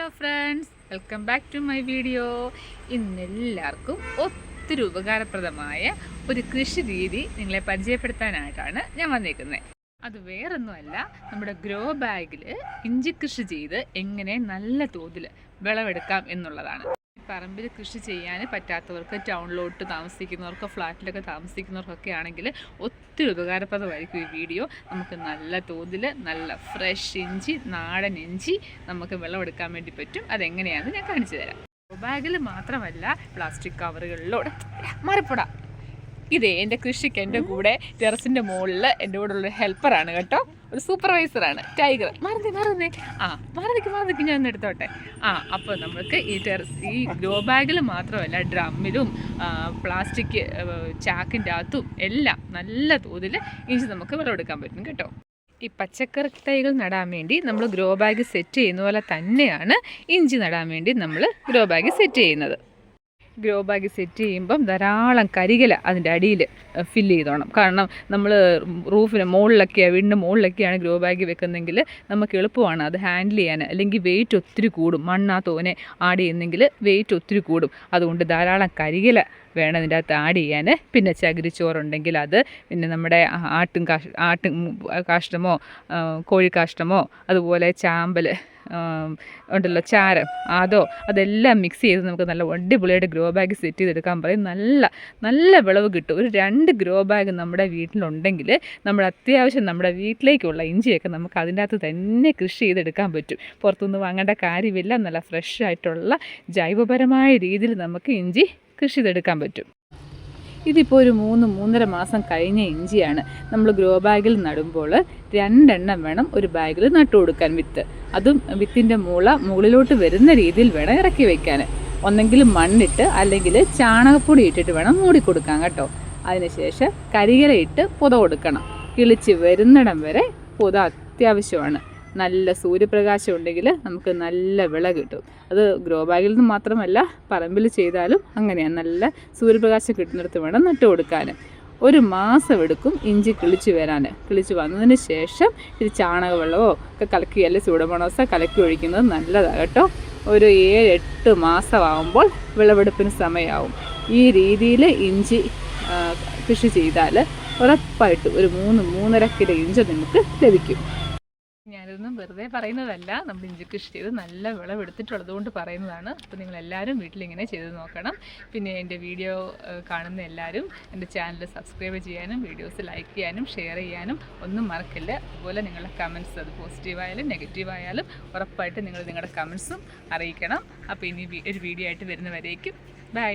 Hello friends welcome back to my video. ഇന്ന് എല്ലാവർക്കും ഒത്തിരി ഉപകാരപ്രദമായ ഒരു കൃഷി രീതി നിങ്ങളെ പരിചയപ്പെടുത്താനായിട്ടാണ് ഞാൻ വന്നിരിക്കുന്നത് അത് വേറൊന്നുമല്ല നമ്മുടെ ഗ്രോ ബാഗിൽ ഇഞ്ചി കൃഷി ചെയ്ത് എങ്ങനെ നല്ല തോതിൽ വിളവെടുക്കാം എന്നുള്ളതാണ്. പറമ്പിൽ കൃഷി ചെയ്യാൻ പറ്റാത്തവർക്ക് ടൗണിലോട്ട് താമസിക്കുന്നവർക്ക് ഫ്ലാറ്റിലൊക്കെ താമസിക്കുന്നവർക്കൊക്കെ ആണെങ്കിൽ ഒത്തിരി ഉപകാരപ്രദമായിരിക്കും ഈ വീഡിയോ. നമുക്ക് നല്ല തോതിൽ നല്ല ഫ്രഷ് ഇഞ്ചി നാടൻ ഇഞ്ചി നമുക്ക് വിളവെടുക്കാൻ വേണ്ടി പറ്റും. അതെങ്ങനെയാണെന്ന് ഞാൻ കാണിച്ചു തരാം. ബാഗിൽ മാത്രമല്ല പ്ലാസ്റ്റിക് കവറുകളിലൂടെ. മാറിപ്പോടാ. ഇതേ എന്റെ കൃഷിക്ക് എന്റെ കൂടെ ടെറസിന്റെ മുകളിൽ എന്റെ കൂടെ ഉള്ള ഹെൽപ്പറാണ് കേട്ടോ. ഒരു സൂപ്പർവൈസറാണ് ടൈഗർ. മാറുന്നേ മാറുന്നേ. ആ മാറുന്നിക്ക് മാറുന്നിക്ക് ഞാൻ എടുത്തോട്ടെ. ആ അപ്പോൾ നമുക്ക് ഈ ടെറസ് ഈ ഗ്രോ ബാഗിൽ മാത്രമല്ല ഡ്രമ്മിലും പ്ലാസ്റ്റിക് ചാക്കിന്റെ അകത്തും എല്ലാം നല്ല തോതിൽ ഇഞ്ചി നമുക്ക് വിളവെടുക്കാൻ പറ്റും കേട്ടോ. ഈ പച്ചക്കറി തൈകൾ നടാൻ വേണ്ടി നമ്മൾ ഗ്രോ ബാഗ് സെറ്റ് ചെയ്യുന്ന പോലെ തന്നെയാണ് ഇഞ്ചി നടാൻ വേണ്ടി നമ്മൾ ഗ്രോ ബാഗ് സെറ്റ് ചെയ്യുന്നത്. ഗ്രോ ബാഗ് സെറ്റ് ചെയ്യുമ്പം ധാരാളം കരികല അതിന്റെ അടിയിൽ ഫില്ല് ചെയ്തോണം. കാരണം നമ്മൾ റൂഫിന് മുകളിലൊക്കെയാണ് വീടിന്റെ മുകളിലൊക്കെയാണ് ഗ്രോ ബാഗ് വെക്കുന്നതെങ്കിൽ നമുക്ക് എളുപ്പമാണ് അത് ഹാൻഡിൽ ചെയ്യാൻ. അല്ലെങ്കിൽ വെയിറ്റ് ഒത്തിരി കൂടും. മണ്ണാ തോനെ ആഡ് ചെയ്യുന്നെങ്കിൽ വെയിറ്റ് ഒത്തിരി കൂടും. അതുകൊണ്ട് ധാരാളം കരികല വേണം ഇതിന്റെ അകത്ത് ആഡ് ചെയ്യാൻ. പിന്നെ ചകിരിച്ചോറുണ്ടെങ്കിൽ അത് പിന്നെ നമ്മുടെ ആട്ടും കാഷ് ആട്ടും കാഷ്ടമോ കോഴിക്കാഷ്ടമോ അതുപോലെ ചാമ്പൽ ഉണ്ടല്ലോ ചാരം. അതോ അതെല്ലാം മിക്സ് ചെയ്ത് നമുക്ക് നല്ല അടിപൊളിയായിട്ട് ഗ്രോ ബാഗ് സെറ്റ് ചെയ്തെടുക്കാൻ പറയും. നല്ല നല്ല വിളവ് കിട്ടും. ഒരു രണ്ട് ഗ്രോ ബാഗ് നമ്മുടെ വീട്ടിലുണ്ടെങ്കിൽ നമ്മൾ അത്യാവശ്യം നമ്മുടെ വീട്ടിലേക്കുള്ള ഇഞ്ചിയൊക്കെ നമുക്ക് അതിന്റെ അകത്ത് തന്നെ കൃഷി ചെയ്തെടുക്കാൻ പറ്റും. പുറത്തുനിന്ന് വാങ്ങേണ്ട കാര്യമില്ല നല്ല ഫ്രഷ് ആയിട്ടുള്ള ജൈവപരമായ രീതിയിൽ നമുക്ക് ഇഞ്ചി കൃഷി ചെയ്തെടുക്കാൻ പറ്റും. ഇതിപ്പോൾ ഒരു മൂന്ന് മൂന്നര മാസം കഴിഞ്ഞ ഇഞ്ചിയാണ്. നമ്മൾ ഗ്രോ ബാഗിൽ നടുമ്പോൾ രണ്ടെണ്ണം വേണം ഒരു ബാഗിൽ നട്ടു കൊടുക്കാൻ വിത്ത്. അതും വിത്തിന്റെ മൂള മുകളിലോട്ട് വരുന്ന രീതിയിൽ വേണം ഇറക്കി വയ്ക്കാൻ ഒന്നെങ്കിൽ മണ്ണിട്ട് അല്ലെങ്കിൽ ചാണകപ്പൊടി ഇട്ടിട്ട് വേണം മൂടി കൊടുക്കാൻ കേട്ടോ. അതിനുശേഷം കരികര ഇട്ട് പുത കൊടുക്കണം. കിളിച്ച് വരുന്നിടം വരെ പുത അത്യാവശ്യമാണ്. നല്ല സൂര്യപ്രകാശം ഉണ്ടെങ്കിൽ നമുക്ക് നല്ല വിള കിട്ടും. അത് ഗ്രോ ബാഗിൽ നിന്ന് മാത്രമല്ല പറമ്പിൽ ചെയ്താലും അങ്ങനെയാണ്. നല്ല സൂര്യപ്രകാശം കിട്ടുന്നിടത്ത് വേണം നട്ടു കൊടുക്കാൻ ഒരു മാസം എടുക്കും ഇഞ്ചി കിളിച്ച് വരാൻ കിളിച്ച് വന്നതിന് ശേഷം ഇത് ചാണകവെള്ളമോ ഒക്കെ കലക്കി അല്ലെങ്കിൽ സൂഡമോണോസോ കലക്കി ഒഴിക്കുന്നത് നല്ലതാണ് കേട്ടോ. ഒരു ഏഴ് എട്ട് മാസമാകുമ്പോൾ വിളവെടുപ്പിന് സമയമാവും. ഈ രീതിയിൽ ഇഞ്ചി കൃഷി ചെയ്താൽ ഉറപ്പായിട്ടും ഒരു മൂന്ന് മൂന്നര കിലോ ഇഞ്ചി നിങ്ങൾക്ക് ലഭിക്കും. ഞാനിതൊന്നും വെറുതെ പറയുന്നതല്ല. നമ്മൾ ഇഞ്ചി കൃഷി ചെയ്ത് നല്ല വിളവെടുത്തിട്ടുള്ളത് കൊണ്ട് പറയുന്നതാണ്. അപ്പോൾ നിങ്ങൾ എല്ലാവരും വീട്ടിലിങ്ങനെ ചെയ്ത് നോക്കണം. പിന്നെ എന്റെ വീഡിയോ കാണുന്ന എല്ലാവരും എന്റെ ചാനൽ സബ്സ്ക്രൈബ് ചെയ്യാനും വീഡിയോസ് ലൈക്ക് ചെയ്യാനും ഷെയർ ചെയ്യാനും ഒന്നും മറക്കില്ല. അതുപോലെ നിങ്ങളുടെ കമൻസ് അത് പോസിറ്റീവായാലും നെഗറ്റീവായാലും ഉറപ്പായിട്ട് നിങ്ങൾ നിങ്ങളുടെ കമൻസും അറിയിക്കണം. അപ്പോൾ ഇനി ഒരു വീഡിയോ ആയിട്ട് വരുന്നവരേക്കും ബൈ.